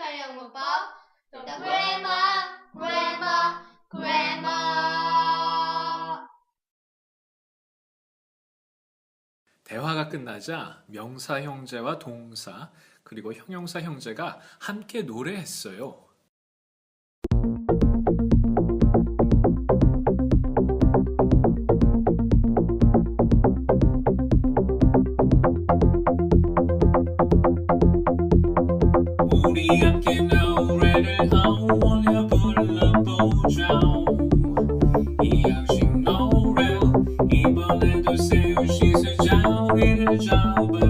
아메리칸 영문법 The Grammar, Grammar, Grammar 대화가 끝나자 명사 형제와 동사 그리고 형용사 형제가 함께 노래했어요. I can already how wanna pull up on down. I actually know real, even though say she's a child with a job.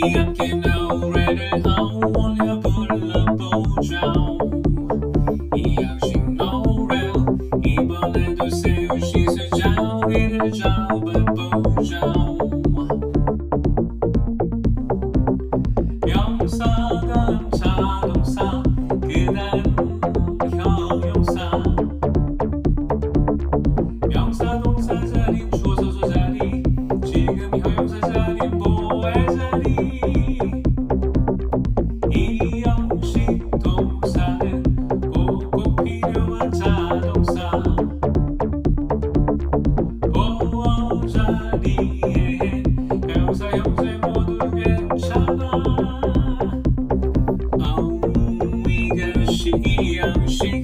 함께 노래를 어울려 불러보자 이양식 노래 이번에도 세우시서 자리를 잡아보자 명사가 자동사 그다음 형용사. 명사 동사 자리 주어서 자리 지금 형용사 자리 一样心